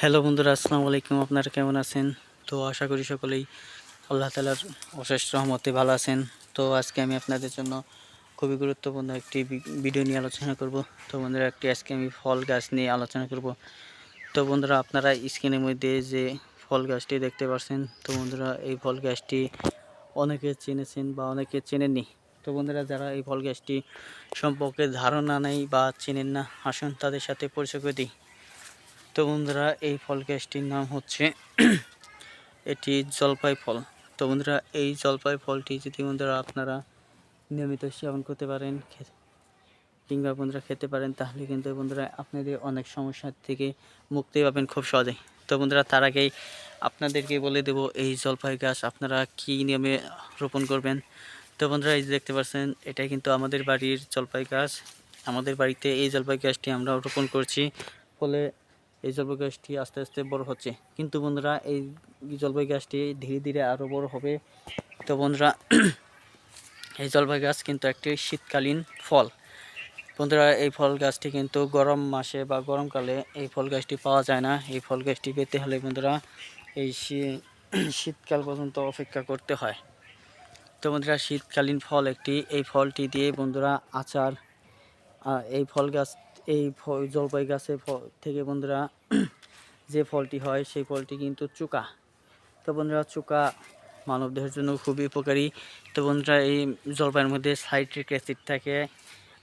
Hello বন্ধুরা, আসসালামু আলাইকুম। আপনারা কেমন আছেন? তো আশা করি সকলেই আল্লাহ তালার অশেষ রহমতে ভালো আছেন। তো আজকে আমি আপনাদের জন্য খুবই গুরুত্বপূর্ণ একটি ভিডিও নিয়ে আলোচনা করব। তো বন্ধুরা, একটি আজকে আমি ফল গাছ নিয়ে আলোচনা করব। তো বন্ধুরা, আপনারা স্ক্রিনের মধ্যে যে ফল গাছটি দেখতে পাচ্ছেন, তো বন্ধুরা, এই ফল গাছটি অনেকে চিনেছেন বা অনেকে চেনেননি। তো বন্ধুরা, যারা এই ফল গাছটি সম্পর্কে ধারণা নেই বা চেনেন না, আসুন তাদের সাথে পরিচয় করে দিই। তো বন্ধুরা, এই ফল গাছটির নাম হচ্ছে এটি জলপাই ফল। তো বন্ধুরা, এই জলপাই ফলটি যদি বন্ধুরা আপনারা নিয়মিত সেবন করতে পারেন কিংবা বন্ধুরা খেতে পারেন, তাহলে কিন্তু বন্ধুরা আপনাদের অনেক সমস্যার থেকে মুক্তি পাবেন খুব সহজেই তো বন্ধুরা, তার আগেই আপনাদেরকে বলে দেব, এই জলপাই গাছ আপনারা কী নিয়মে রোপণ করবেন? তো বন্ধুরা, এই দেখতে পাচ্ছেন, এটা কিন্তু আমাদের বাড়ির জলপাই গাছ। আমাদের বাড়িতে এই জলপাই গাছটি আমরা রোপণ করছি। ফলে এই জলবায়ু গাছটি আস্তে আস্তে বড় হচ্ছে। কিন্তু বন্ধুরা, এই জলবায়ু গাছটি ধীরে ধীরে আরও বড় হবে। তো বন্ধুরা, এই জলবায়ু গাছ কিন্তু একটি শীতকালীন ফল। বন্ধুরা, এই ফল গাছটি কিন্তু গরম মাসে বা গরমকালে এই ফল গাছটি পাওয়া যায় না। এই ফল গাছটি পেতে হলে বন্ধুরা, এই শীতকাল পর্যন্ত অপেক্ষা করতে হয়। তো বন্ধুরা, শীতকালীন ফল একটি। এই ফলটি দিয়ে বন্ধুরা আচার এই ফল গাছ এই জলপাই গাছের ফ- থেকে বন্ধুরা, যে ফলটি হয় সেই ফলটি কিন্তু চুকা। তো বন্ধুরা, চুকা মানবদেহের জন্য খুবই উপকারী। তো বন্ধুরা, এই জলপাইয়ের মধ্যে সাইট্রিক অ্যাসিড থাকে,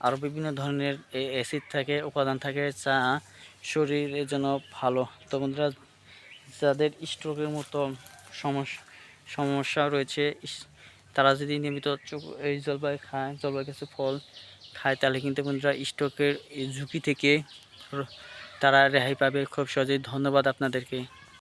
আরও বিভিন্ন ধরনের অ্যাসিড থাকে, উপাদান থাকে যা শরীরের জন্য ভালো। তো বন্ধুরা, যাদের স্ট্রোকের মতো সমস্যা সমস্যা রয়েছে তারা যদি নিয়মিত এই জলবায়ু খায় জলবায়ু কিছু ফল খায়, তাহলে কিন্তু বন্ধুরা স্টকের ঝুঁকি থেকে তারা রেহাই পাবে। খুব সহজেই ধন্যবাদ আপনাদেরকে।